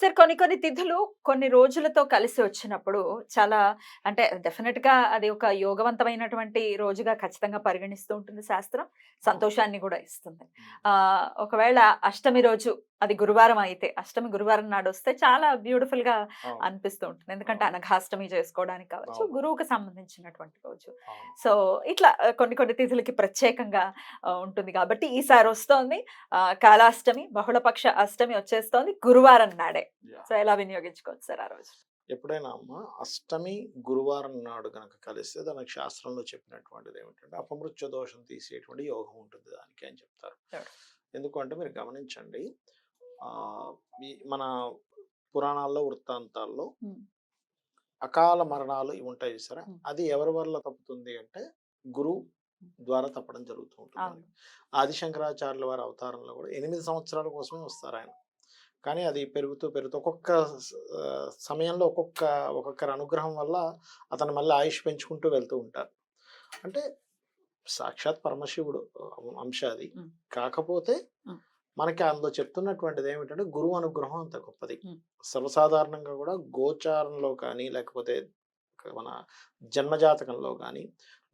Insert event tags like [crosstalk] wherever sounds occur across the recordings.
Sir కొన్ని కొన్ని తిథులు కొన్ని రోజులతో కలిసి వచ్చినప్పుడు చాలా అంటే డెఫినెట్గా అది ఒక యోగవంతమైనటువంటి రోజుగా ఖచ్చితంగా పరిగణిస్తూ ఉంటుంది శాస్త్రం. సంతోషాన్ని కూడా ఇస్తుంది. ఆ ఒకవేళ అష్టమి రోజు అది గురువారం అయితే అష్టమి గురువారం నాడు వస్తే చాలా బ్యూటిఫుల్గా అనిపిస్తూ ఉంటుంది. ఎందుకంటే అనఘాష్టమి చేసుకోవడానికి కావచ్చు. గురువుకు సంబంధించినటువంటి రోజు. సో ఇట్లా కొన్ని కొన్ని తిథులకి ప్రత్యేకంగా ఉంటుంది కాబట్టి ఈసారి వస్తోంది కాలాష్టమి బహుళపక్ష అష్టమి వచ్చేస్తోంది గురువారం నాడే. సో ఎలా వినియోగించుకోవచ్చు సార్ ఆ రోజు ఎప్పుడైనా అమ్మ అష్టమి గురువారం నాడు గనక కలిస్తే దానికి శాస్త్రంలో చెప్పినటువంటిది ఏమిటంటే అపమృత్యు దోషం తీసేటువంటి యోగం ఉంటుంది దానికి అని చెప్తారు. ఎందుకంటే మీరు గమనించండి మన పురాణాల్లో వృత్తాంతాల్లో. అకాల మరణాలు ఇవి ఉంటాయి చూసారా Hmm. అది ఎవరి వల్ల తప్పుతుంది అంటే గురువు ద్వారా తప్పడం జరుగుతూ ఉంటుంది అవును. ఆదిశంకరాచార్యుల వారి అవతారంలో కూడా ఎనిమిది సంవత్సరాల కోసమే వస్తారు ఆయన కానీ అది పెరుగుతూ పెరుగుతూ ఒక్కొక్క సమయంలో ఒక్కొక్క ఒక్కొక్కరి అనుగ్రహం వల్ల అతను మళ్ళీ ఆయుష్ పెంచుకుంటూ వెళ్తూ ఉంటారు అంటే సాక్షాత్ పరమశివుడు అంశ అది. కాకపోతే. మనకి అందులో చెప్తున్నటువంటిది ఏమిటంటే గురువు అనుగ్రహం అంత గొప్పది. సర్వసాధారణంగా కూడా గోచారంలో కానీ లేకపోతే మన జన్మజాతకంలో కానీ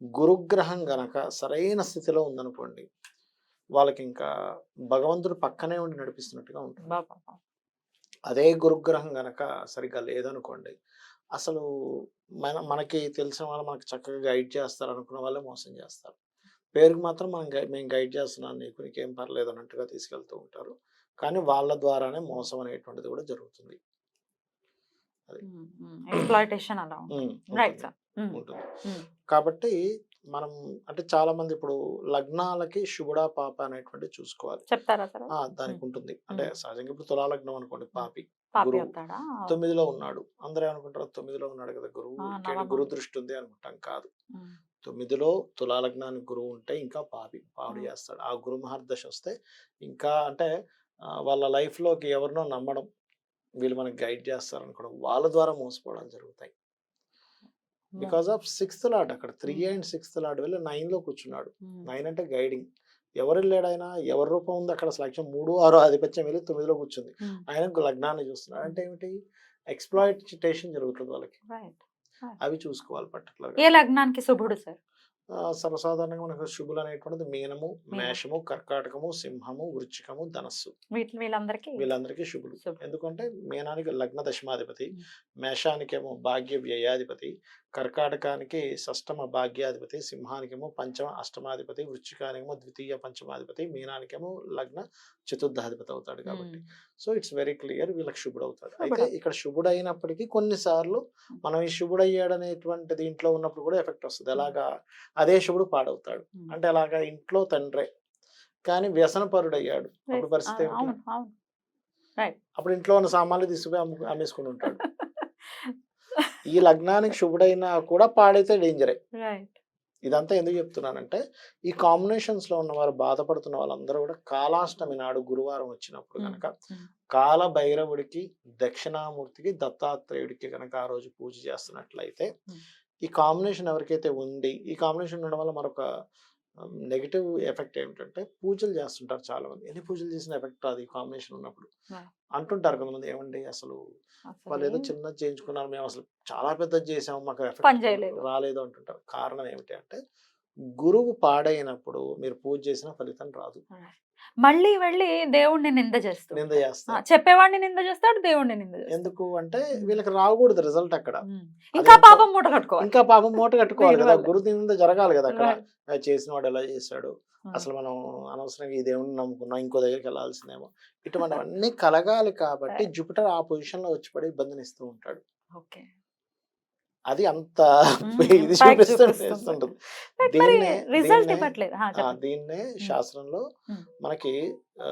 గురుగ్రహం గనక సరైన స్థితిలో ఉందనుకోండి వాళ్ళకి ఇంకా భగవంతుడు పక్కనే ఉండి నడిపిస్తున్నట్టుగా ఉంటుంది. అదే గురుగ్రహం గనక సరిగ్గా లేదనుకోండి అసలు మన మనకి తెలిసిన వాళ్ళు మనకి చక్కగా గైడ్ చేస్తారు అనుకున్న వాళ్ళే మోసం చేస్తారు. పేరుకి మాత్రం మనం మేము గైడ్ చేస్తున్నాం నీకు నీకేం పర్లేదు అన్నట్టుగా తీసుకెళ్తూ ఉంటారు. కానీ వాళ్ళ ద్వారానే మోసం అనేటువంటిది కూడా జరుగుతుంది. ఉంటుంది. కాబట్టి మనం అంటే చాలా మంది ఇప్పుడు లగ్నాలకి శుభుడా పాప అనేటువంటిది చూసుకోవాలి. చెప్తారా దానికి ఉంటుంది. అంటే. సహజంగా ఇప్పుడు తులా లగ్నం అనుకోండి పాపి. గురువు. తొమ్మిదిలో ఉన్నాడు. అందరూ ఏమనుకుంటారు? తొమ్మిదిలో ఉన్నాడు కదా గురువు. గురు దృష్టి ఉంది అనుకుంటాం. కాదు. తొమ్మిదిలో తులా లగ్నానికి గురువు ఉంటే ఇంకా పాపి పాడు. చేస్తాడు. ఆ గురు మహర్దశ వస్తే ఇంకా అంటే వాళ్ళ life లోకి ఎవరినో నమ్మడం వీళ్ళు మనకి గైడ్ చేస్తారు అనుకోవడం వాళ్ళ ద్వారా మోసపోవడం జరుగుతాయి. బికాస్ ఆఫ్ సిక్స్త్ లాడ్ అక్కడ three hmm. And sixth lord వెళ్ళి nine లో కూర్చున్నాడు. ఉమ్. నైన్ అంటే గైడింగ్. ఎవరు వెళ్ళాడైనా ఎవరి రూపం ఉంది అక్కడ సెలక్షన్ మూడు ఆరు ఆధిపత్యం వెళ్ళి తొమ్మిదిలో కూర్చుంది. ఉమ్. ఆయన లగ్నాన్ని చూస్తున్నాడు. అంటే ఏమిటి? ఎక్స్ప్లాయిటేషన్ జరుగుతుంది వాళ్ళకి. అవి చూసుకోవాలి పర్టికులర్ ఏ లగ్నానికి శుభుడు సార్? సర్వసాధారణంగా మనకు శుభులు అనేటువంటిది మీనము మేషము కర్కాటకము సింహము వృచ్చికము ధనస్సు. వీళ్ళందరికీ వీళ్ళందరికీ శుభులు. ఎందుకంటే మీనానికి లగ్న దశమాధిపతి. మేషానికేమో భాగ్య వ్యయాధిపతి కర్కాటకానికి షష్టమ భాగ్యాధిపతి సింహానికేమో పంచమ అష్టమాధిపతి వృచ్చికానికేమో ద్వితీయ పంచమాధిపతి మీనానికేమో లగ్న చతుర్థాధిపతి అవుతాడు కాబట్టి. సో ఇట్స్ వెరీ క్లియర్ వీళ్ళకి శుభుడు అవుతాడు. అయితే. ఇక్కడ శుభుడు అయినప్పటికీ కొన్నిసార్లు మనం ఈ శుభుడు అయ్యాడు అనేటువంటి దీంట్లో ఉన్నప్పుడు కూడా ఎఫెక్ట్ వస్తుంది. ఎలాగా? అదే శుభుడు పాడవుతాడు. అంటే అలాగా ఇంట్లో తండ్రే. కానీ వ్యసనపరుడు అయ్యాడు అప్పుడు. పరిస్థితి అప్పుడు ఇంట్లో ఉన్న సామాన్లు తీసుకుపోయి అమ్ము అమ్మేసుకుని ఉంటాడు. [laughs] ఈ లగ్నానికి శుభుడైనా కూడా పాడైతే డేంజరే ఇదంతా ఎందుకు చెప్తున్నానంటే ఈ కాంబినేషన్స్లో ఉన్న వారు బాధపడుతున్న వాళ్ళందరూ కూడా కాలాష్టమి నాడు గురువారం వచ్చినప్పుడు. కనుక. కాల భైరవుడికి దక్షిణామూర్తికి దత్తాత్రేయుడికి కనుక ఆ రోజు పూజ చేస్తున్నట్లయితే. ఈ కాంబినేషన్ ఎవరికైతే ఉంది ఈ కాంబినేషన్ ఉండడం వల్ల మరొక నెగిటివ్ ఎఫెక్ట్ ఏమిటంటే పూజలు చేస్తుంటారు చాలా మంది ఎన్ని పూజలు చేసిన ఎఫెక్ట్ అది కాంబినేషన్ ఉన్నప్పుడు. అంటుంటారు కొంతమంది ఏమండి అసలు వాళ్ళు ఏదో చిన్నది చేయించుకున్నారు మేము అసలు చాలా పెద్దది చేసాము మాకు ఎఫెక్ట్. రాలేదు అంటుంటారు కారణం ఏమిటి అంటే గురువు పాడైనప్పుడు మీరు పూజ చేసిన ఫలితం రాదు. మళ్ళీ వెళ్ళి దేవుణ్ణి నింద చేస్తూ నింద ఆ, చేస్తారు చెప్పేవాడిని నింద చేస్తాడు దేవుణ్ణి నింద చేస్తాడు ఎందుకు అంటే వీళ్ళకి రాకూడదు రిజల్ట్ అక్కడ. ఇంకా పాపం మూట కట్టుకోవాలి. ఇంకా పాపం మూట కట్టుకోవాలి కదా. గురు నింద జరగాలి కదా అక్కడ. చేసిన వాడు ఎలా చేశాడు. అసలు మనం అనవసరంగా ఈ దేవుడిని నమ్ముకున్నాం ఇంకో దగ్గరికి వెళ్ళాల్సిందేమో. ఇటువంటివన్నీ కలగాలి కాబట్టి. జూపిటర్ ఆ పొజిషన్లో వచ్చి పడి ఇబ్బందిని ఇస్తూ ఉంటాడు. ఓకే అది అంత. [laughs] ఇది మరి దీన్నే శాస్త్రంలో. మనకి ఆ,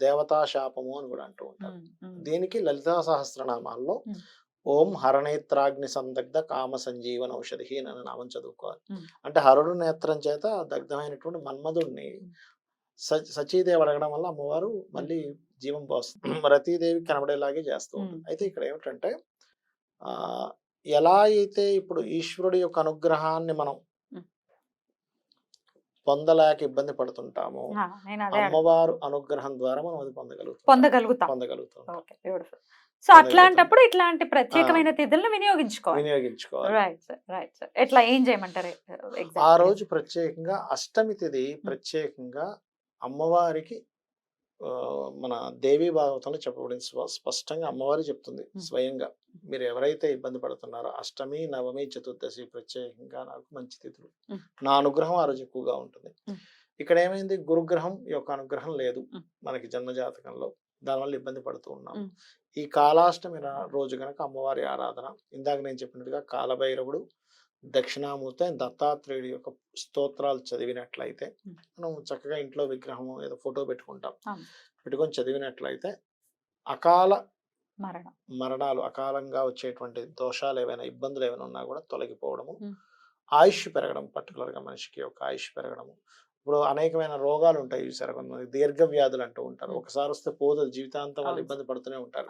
దేవతా శాపము అని కూడా అంటూ ఉంటారు. దీనికి లలితా సహస్రనామాల్లో. ఓం హరనేత్రాగ్ని సందగ్ధ కామ సంజీవన ఔషధి అని నామం చదువుకోవాలి. అంటే హరుడు నేత్రం చేత దగ్ధమైనటువంటి మన్మధుడిని సచీదేవి అడగడం వల్ల అమ్మవారు మళ్ళీ జీవం పోస్తుంది రతీదేవి కనబడేలాగే చేస్తూ ఉంటుంది. అయితే ఇక్కడ ఏమిటంటే ఆ ఎలా అయితే ఇప్పుడు ఈశ్వరుడి యొక్క అనుగ్రహాన్ని మనం. పొందలేక ఇబ్బంది పడుతుంటామో అమ్మవారు అనుగ్రహం ద్వారా మనం అది పొందగలుగుతాం. పొందగలుగుతాం. పొందగలుగుతాం సో అట్లాంటప్పుడు ఇట్లాంటి ప్రత్యేకమైన తిథులను వినియోగించుకోవాలి. వినియోగించుకోవాలి. Right sir right sir. ఎట్లా ఏం చేయమంటారు? ఆ రోజు ప్రత్యేకంగా అష్టమి తిథి ప్రత్యేకంగా అమ్మవారికి మన దేవీ భాగవతంలో చెప్పబడింది స్వ- స్పష్టంగా అమ్మవారి చెప్తుంది. స్వయంగా మీరు ఎవరైతే ఇబ్బంది పడుతున్నారో అష్టమి నవమి చతుర్దశి ప్రత్యేకంగా నాకు మంచి తిథులు. నా అనుగ్రహం ఆ రోజు ఎక్కువగా ఉంటుంది. ఇక్కడ ఏమైంది గురుగ్రహం యొక్క అనుగ్రహం లేదు. మనకి జన్మజాతకంలో దానివల్ల ఇబ్బంది పడుతూ ఉన్నాం. ఈ కాలాష్టమి రోజు గనక అమ్మవారి ఆరాధన ఇందాక నేను చెప్పినట్టుగా కాలభైరవుడు దక్షిణామూర్తి and దత్తాత్రేయుడి యొక్క స్తోత్రాలు చదివినట్లయితే. మనం చక్కగా ఇంట్లో విగ్రహం ఏదో ఫోటో పెట్టుకుంటాం. పెట్టుకొని చదివినట్లయితే అకాల మరణం మరణాలు అకాలంగా వచ్చేటువంటి దోషాలు ఏవైనా ఇబ్బందులు ఏమైనా ఉన్నా కూడా తొలగిపోవడము. ఆయుష్ పెరగడం particular గా మనిషికి యొక్క ఆయుష్ పెరగడము ఇప్పుడు అనేకమైన రోగాలు ఉంటాయి చూసారు? కొంతమంది దీర్ఘ వ్యాధులు అంటూ ఉంటారు. ఒకసారి వస్తే పోదు జీవితాంతం వాళ్ళు. ఇబ్బంది పడుతూనే ఉంటారు.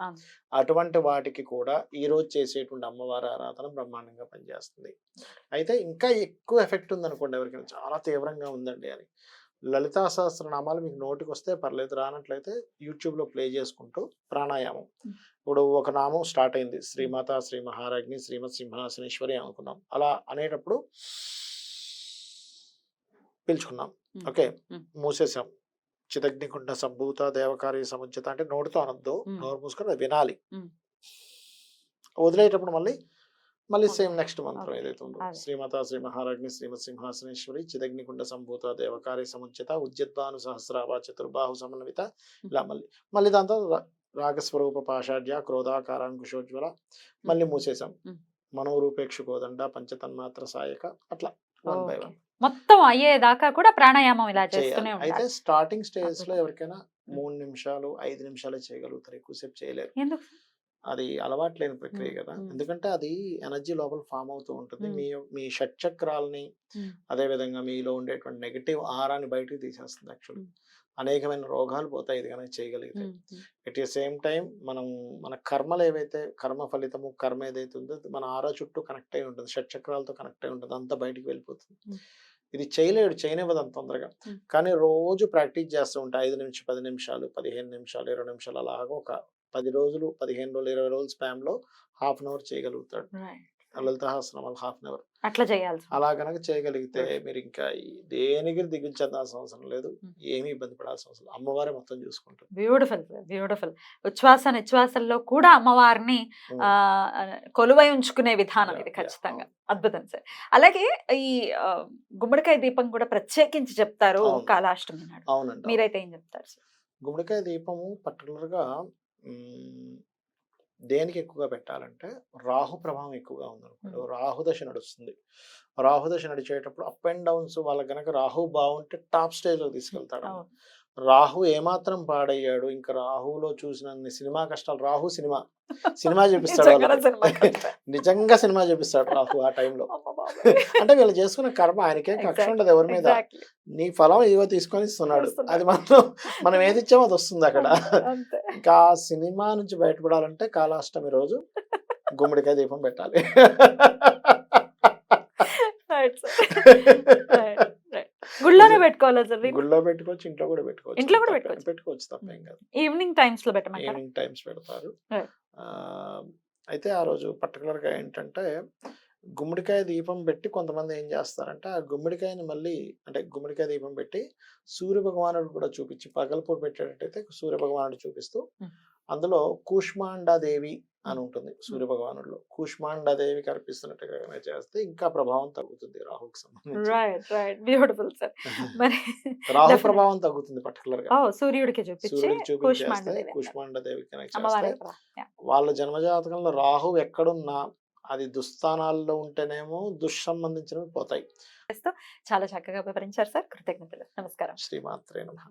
అటువంటి వాటికి కూడా ఈ రోజు చేసేటువంటి అమ్మవారి ఆరాధన బ్రహ్మాండంగా పనిచేస్తుంది. అయితే ఇంకా ఎక్కువ ఎఫెక్ట్ ఉందనుకోండి ఎవరికైనా చాలా తీవ్రంగా ఉందండి అని లలితా సహస్రనామాలు మీకు నోటికి వస్తే పర్లేదు రానట్లయితే యూట్యూబ్లో ప్లే చేసుకుంటూ ప్రాణాయామం. ఇప్పుడు ఒక నామం స్టార్ట్ అయింది. శ్రీమాత శ్రీ మహారాజ్ని శ్రీమత్ సింహాసనేశ్వరి అనుకున్నాం. అలా అనేటప్పుడు పిలుచుకున్నాం. ఓకే. మూసేసాం చిదగ్నికుండ సంభూత దేవకార్య సముచిత అంటే నోటితో అనొద్దు. నోరు మూసుకొని అది వినాలి. వదిలేటప్పుడు మళ్ళీ మళ్ళీ. సేమ్ నెక్స్ట్ మంత్రం. ఏదైతే ఉందో. శ్రీమాత శ్రీ మహారాజ్ని శ్రీమత్ సింహాసనేశ్వరి చిదగ్నికుండ సంభూత దేవకార్య సముచిత ఉద్యద్భాను సహస్రాభ చతుర్బాహు సమన్విత ఇలా మళ్ళీ మళ్ళీ దాంతో రాగస్వరూప పాషాఢ్య క్రోధాకారాంకుశోజ్వల మళ్ళీ మూసేసాం మ్మ్. మనోరూపేక్షు కోదండ పంచతన్మాత్ర సాయక అట్లా వన్ బై. వన్ మొత్తం అయ్యేదాకా కూడా ప్రాణాయామం ఇలా చేస్తూనే అయితే స్టార్టింగ్ స్టేజ్లో. ఎవరికైనా మూడు నిమిషాలు ఐదు నిమిషాలే చేయగలుగుతారు ఎక్కువసేపు చేయలేరు ఎందుకు అది అలవాటు లేని ప్రక్రియ. కదా. ఎందుకంటే అది ఎనర్జీ లోపల ఫామ్ అవుతూ ఉంటుంది. మీ మీ షట్చక్రాలని మ్మ్. అదే విధంగా మీలో ఉండేటువంటి నెగిటివ్ ఆరాని బయటికి తీసేస్తుంది యాక్చువల్ మ్మ్. అనేకమైన రోగాలు పోతాయి. ఇది కనుక చేయగలిగితే. ఎట్ ది సేమ్ టైం మనం మన కర్మలు ఏవైతే కర్మ ఫలితము కర్మ ఏదైతే ఉందో మన ఆరా చుట్టూ కనెక్ట్ అయి ఉంటుంది. షట్చక్రాలతో కనెక్ట్ అయి ఉంటుంది. అంతా బయటికి వెళ్ళిపోతుంది. ఇది చేయలేడు చేయనివ్వదు అంత తొందరగా. కానీ రోజు ప్రాక్టీస్ చేస్తూ ఉంటాయి ఐదు నిమిషం పది నిమిషాలు పదిహేను నిమిషాలు ఇరవై నిమిషాలు అలాగా ఒక పది రోజులు పదిహేను రోజులు ఇరవై రోజులు స్పామ్లో హాఫ్ అన్ అవర్ చేయగలుగుతాడు. లలితాహాసనాలు హాఫ్ అన్ అవర్ అట్లా ఉంటుంది. అలా కనుక చేయగలిగితే. మీరు ఇంకా దేనికి దిగులు చెందాల్సిన అవసరం లేదు. ఏమీ ఇబ్బంది పడాల్సిన అవసరం. అమ్మవారే మొత్తం చూసుకుంటుంది బ్యూటిఫుల్ బ్యూటిఫుల్ ఉచ్ఛ్వాస నిశ్వాసంలో కూడా అమ్మవారిని కొలువై ఉంచుకునే విధానం ఇది ఖచ్చితంగా. అద్భుతం సార్ అలాగే ఈ గుమ్మడికాయ దీపం కూడా ప్రత్యేకించి చెప్తారు. కాలాష్టమి నాడు. మీరైతే ఏం చెప్తారు సార్ గుమ్మడికాయ దీపము పర్టికులర్గా దేనికి ఎక్కువగా పెట్టాలంటే రాహు ప్రభావం ఎక్కువగా ఉందనుకోండి మ్మ్. రాహు దశ నడుస్తుంది రాహు దశ నడిచేటప్పుడు అప్ అండ్ డౌన్స్ వాళ్ళకి గనక రాహు బాగుంటే టాప్ స్టేజ్లో తీసుకెళ్తాడు. రాహు ఏమాత్రం పాడయ్యాడు? ఇంకా రాహులో చూసిన సినిమా కష్టాలు రాహు సినిమా. సినిమా చూపిస్తాడు. నిజంగా సినిమా చూపిస్తాడు రాహు ఆ టైంలో. అంటే వీళ్ళు చేసుకున్న కర్మ ఆయనకేం కక్ష ఉండదు ఎవరి మీద. నీ ఫలం ఇదిగో తీసుకొని ఇస్తున్నాడు. అది మనం మనం ఏది ఇచ్చామో అది వస్తుంది అక్కడ. ఇంకా ఆ సినిమా నుంచి బయటపడాలంటే కాలాష్టమి రోజు గుమ్మడికాయ దీపం పెట్టాలి. [laughs] గుళ్ళోనే పెట్టుకోవాలా సార్? గుళ్ళో పెట్టుకోవచ్చు ఇంట్లో కూడా పెట్టుకోవచ్చు ఇంట్లో కూడా పెట్టుకోవచ్చు. పెట్టుకోవచ్చు తప్పేం కాదు ఈవినింగ్ టైమ్స్లో పెట్టమంటారా ఈవినింగ్ టైమ్స్ పెడతారు అయితే ఆ రోజు particular గా ఏంటంటే గుమ్మడికాయ దీపం పెట్టి కొంతమంది ఏం చేస్తారంటే ఆ గుమ్మడికాయని మళ్ళీ అంటే గుమ్మడికాయ దీపం పెట్టి సూర్య భగవానుడు కూడా చూపించి పగలపూట పెట్టేటట్టయితే సూర్య భగవానుడు చూపిస్తూ. అందులో కూష్మాండాదేవి అని ఉంటుంది సూర్య భగవానుడిలో కూష్మాండాదేవికి అర్పిస్తున్నట్టుగా కనుక చేస్తే ఇంకా ప్రభావం తగ్గుతుంది రాహుకి సంబంధించి. Beautiful sir. [laughs] మరి రాహు. ప్రభావం తగ్గుతుంది పర్టికులర్గా సూర్యుడికి చూపించి కూష్మాండదేవి కూష్మాండదేవి వాళ్ళ జన్మజాతకంలో రాహు ఎక్కడున్నా అది దుస్థానాల్లో ఉంటేనేమో దుస్సంబంధించినవి పోతాయి. చాలా చక్కగా వివరించారు సార్. కృతజ్ఞతలు. నమస్కారం. శ్రీమాత్రే నమః.